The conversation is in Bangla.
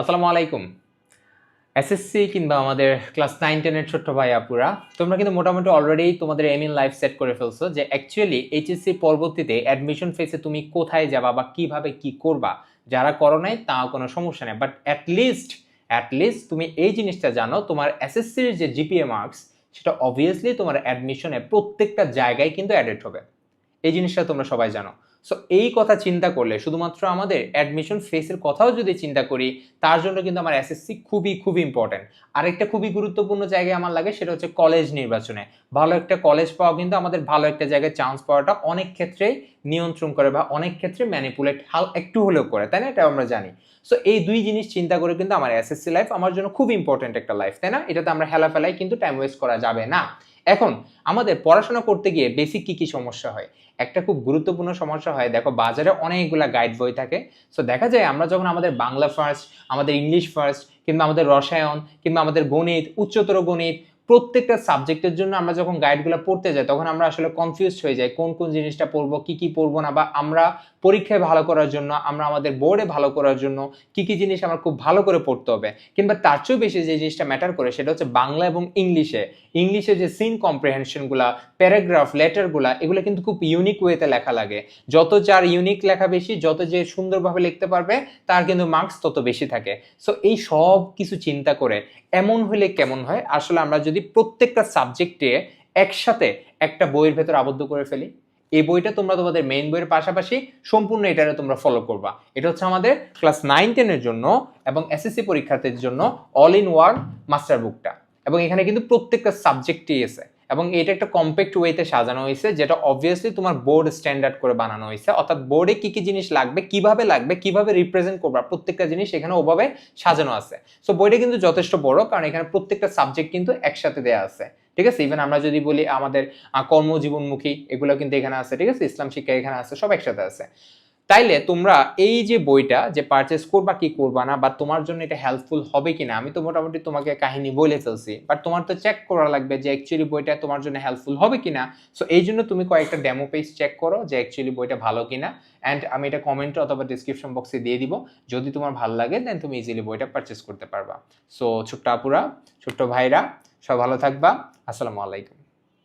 আসসালামু আলাইকুম। এসএসসি কিংবা আমাদের ক্লাস নাইন টেনের ছোট্ট ভাই আপুরা, তোমরা কিন্তু মোটামুটি অলরেডি তোমাদের এম ইন লাইফ সেট করে ফেলছো যে অ্যাকচুয়ালি এইচএসসি পরবর্তীতে অ্যাডমিশন ফেসে তুমি কোথায় যাবা বা কীভাবে কি করবা? যারা করো নাই, তাও কোনো সমস্যা নেই। বাট অ্যাটলিস্ট অ্যাটলিস্ট তুমি এই জিনিসটা জানো, তোমার এসএসসির যে জিপিএ মার্কস সেটা অবভিয়াসলি তোমার অ্যাডমিশনে প্রত্যেকটা জায়গায় কিন্তু অ্যাডেড হবে। এই জিনিসটা তোমরা সবাই জানো। সো এই কথা চিন্তা করলে শুধুমাত্র আমাদের অ্যাডমিশন ফেসের কথাও যদি চিন্তা করি, তার জন্য কিন্তু আমার এসএসসি খুবই খুবই ইম্পর্টেন্ট আরেকটা খুবই গুরুত্বপূর্ণ জায়গায় আমার লাগে সেটা হচ্ছে কলেজ নির্বাচনে। ভালো একটা কলেজ পাওয়া কিন্তু আমাদের ভালো একটা জায়গায় চান্স পাওয়াটা অনেক ক্ষেত্রেই নিয়ন্ত্রণ করে বা অনেক ক্ষেত্রে ম্যানিপুলেট হাল, একটু হলেও করে, তাই না? এটা আমরা জানি। সো এই দুই জিনিস চিন্তা করে কিন্তু আমার এসএসসি লাইফ আমার জন্য খুব ইম্পর্টেন্ট একটা লাইফ তাই না? এটাতে আমরা হেলা ফেলাই কিন্তু টাইম ওয়েস্ট করা যাবে না। এখন আমাদের পড়াশোনা করতে গিয়ে বেসিক কি কি সমস্যা হয়? একটা খুব গুরুত্বপূর্ণ সমস্যা হয়, দেখো বাজারে অনেকগুলা গাইড বই থাকে। সো দেখা যায় আমরা যখন আমাদের বাংলা ফার্স্ট আমাদের ইংলিশ ফার্স্ট কিংবা আমাদের রসায়ন, কিংবা আমাদের গণিত, উচ্চতর গণিত প্রত্যেকটা সাবজেক্টের জন্য আমরা যখন গাইডগুলো পড়তে যাই, তখন আমরা আসলে কনফিউজ হয়ে যাই, কোন কোন জিনিসটা পড়ব, কি কি পড়ব না, বা আমরা পরীক্ষায় ভালো করার জন্য, আমরা আমাদের বোর্ডে ভালো করার জন্য কি কি জিনিস আমার খুব ভালো করে পড়তে হবে? কিংবা তার চেয়েও বেশি যে জিনিসটা ম্যাটার করে, সেটা হচ্ছে বাংলা এবং ইংলিশে। ইংলিশে যে সিন কম্প্রিহেনশনগুলা প্যারাগ্রাফ লেটারগুলা এগুলো কিন্তু খুব ইউনিক ওয়েতে লেখা লাগে। যত যার ইউনিক লেখা বেশি, যত যে সুন্দরভাবে লিখতে পারবে, তার কিন্তু মার্কস তত বেশি থাকে। সো এই সব কিছু চিন্তা করে, এমন হলে কেমন হয়? আসলে আমরা যদি প্রত্যেকটা সাবজেক্টে একসাথে একটা বইয়ের ভেতর আবদ্ধ করে ফেলি, এই বইটা তোমরা তোমাদের মেইন বইয়ের পাশাপাশি সম্পূর্ণ এটা তোমরা ফলো করবা। এটা হচ্ছে আমাদের ক্লাস নাইন টেনের জন্য এবং এসএসসি পরীক্ষার্থীদের জন্য অল ইন ওয়ার্ল্ড মাস্টার বুকটা এবং এখানে কিন্তু প্রত্যেকটা সাবজেক্টই আছে। এবং এটা একটা কম্প্যাক্ট ওয়েতে সাজানো হয়েছে, যেটা অবভিয়াসলি তোমার বোর্ড স্ট্যান্ডার্ড করে বানানো হয়েছে। অর্থাৎ বোর্ডে কি কি জিনিস লাগবে, কীভাবে লাগবে, কীভাবে রিপ্রেজেন্ট করবা প্রত্যেকটা জিনিস এখানে ওভাবে সাজানো আছে। সো বইটা কিন্তু যথেষ্ট বড়, কারণ এখানে প্রত্যেকটা সাবজেক্ট কিন্তু একসাথে দেওয়া আছে। ঠিক আছে? ইভেন আমরা যদি বলি আমাদের কর্মজীবনমুখী, এগুলো কিন্তু এখানে আছে। ঠিক আছে? ইসলাম শিক্ষা এখানে আছে, সব একসাথে আছে। তাইলে তোমরা এই যে বইটা যে পারচেস করবা কি করবা না বা তোমার জন্য এটা হেল্পফুল হবে কিনা, আমি তো মোটামুটি তোমাকে কাহিনী বলে ফেলছি বাট তোমার তো চেক করা লাগবে যে অ্যাকচুয়ালি বইটা তোমার জন্য হেল্পফুল হবে কিনা। সো এই জন্য তুমি কয়েকটা ডেমো পেজ চেক করো যে অ্যাকচুয়ালি বইটা ভালো কিনা অ্যান্ড আমি এটা কমেন্টে অথবা ডিসক্রিপশন বক্সে দিয়ে দিব। যদি তোমার ভালো লাগে দেন তুমি ইজিলি বইটা পারচেস করতে পারবা। সো ছোট্ট আপুরা, ছোট্ট ভাইরা সব ভালো থাকবা। আসসালামু আলাইকুম।